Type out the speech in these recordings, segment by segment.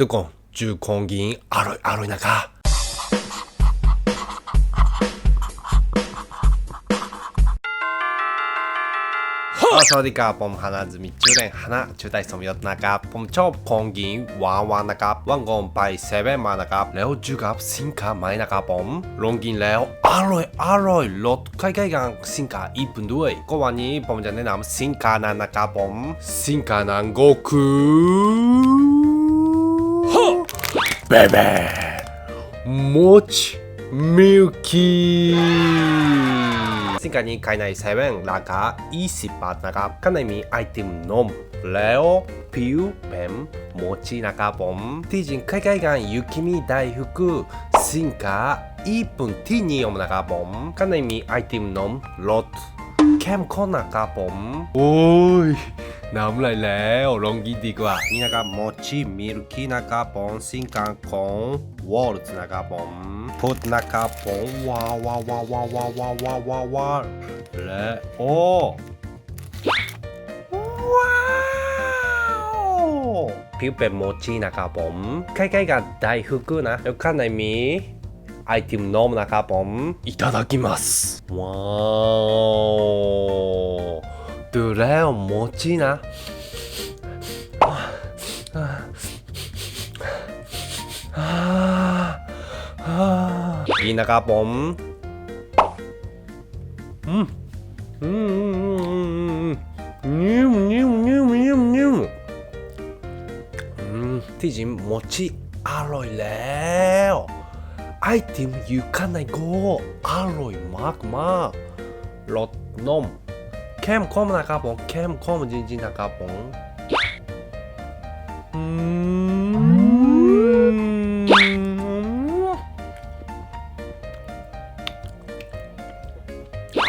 ทุกคนจูคงกินอร่อยอร่อยนะคะสวัสดีครับผมฮานาซุมิจูเรนฮานาจูไดสมยศนะครับผมชอบคงกินวานวานนะครับวันก่อนไปเซเว่นมานะครับแล้วจูกับสินค้าใหม่นะครับผมลงกินแล้วอร่อยอร่อยรสใกล้ๆกันสินค้าญี่ปุ่นด้วยก็วันนี้ผมจะแนะนำสินค้านั้นนะครับผมสินค้านั้นก็คือ baby much milky สินค้านี้ขายในเซเว่นราคา 20 บาทนะครับข้างในมีไอติมนมแล้วผิวเป็นโมจินะครับผมที่จริงใกล้ๆกันยูคิมิไดฟุกุสินค้าญี่ปุ่นที่นิยมนะครับผมข้างในมีไอติมนมรสเข้มข้นนะครับผมโอ้ย น้ำไหลแล้วลองกินดีกว่า นี่นะครับโมจิมิルキนะครับผมสินค้าของวอลต์นะครับผมพุดนะครับผมว้าวว้าวว้าวว้าวว้าวว้าวว้าวว้าวว้าวและโอ้ว้าวผิวเป็นโมจินะครับผมใกล้ๆกับไดฟุกุนะแล้วข้างในมีไอติมนมนะครับผมいただきますว้าว ดูแล้วโมจินะดีนะครับผมอืมอืมอืมนิ่มนิ่มนิ่มนิ่มนิ่มอืมที่จริงโมจิอร่อยแล้วไอติมอยู่ข้างในก็อร่อยมากมากรสนม เข้มข้นนะครับผมเข้มข้นจริงๆนะครับผม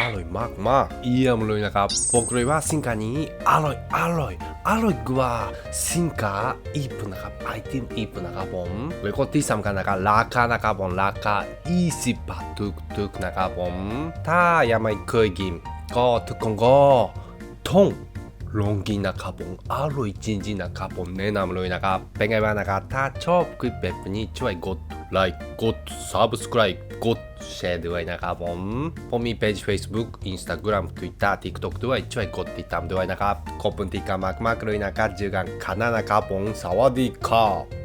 อร่อยมากมากๆเยี่ยมเลยนะครับบอกเลยว่าสินค้านี้อร่อยอร่อยอร่อยกว่าสินค้าญี่ปุ่นนะครับไอติมญี่ปุ่นนะครับผมแล้วก็ที่สำคัญนะครับราคานะครับผมราคา20บาททุกๆนะครับผมถ้ายังไม่เคยกิน ก็ทุกคนก็ต้องลงกินนะครับผมอร่อยจริงๆนะครับผมแนะนำเลยนะครับ เป็นไงบ้างนะครับ ถ้าชอบคลิปแบบนี้ช่วยกดไลค์กด subscribe กดแชร์ด้วยนะครับผม ผมมีเพจ Facebook Instagram Twitter TikTok ด้วยช่วยกดติดตามด้วยนะครับขอบคุณที่กามากๆเลยนะครับเจอกันคณะนะครับผมสวัสดีครับ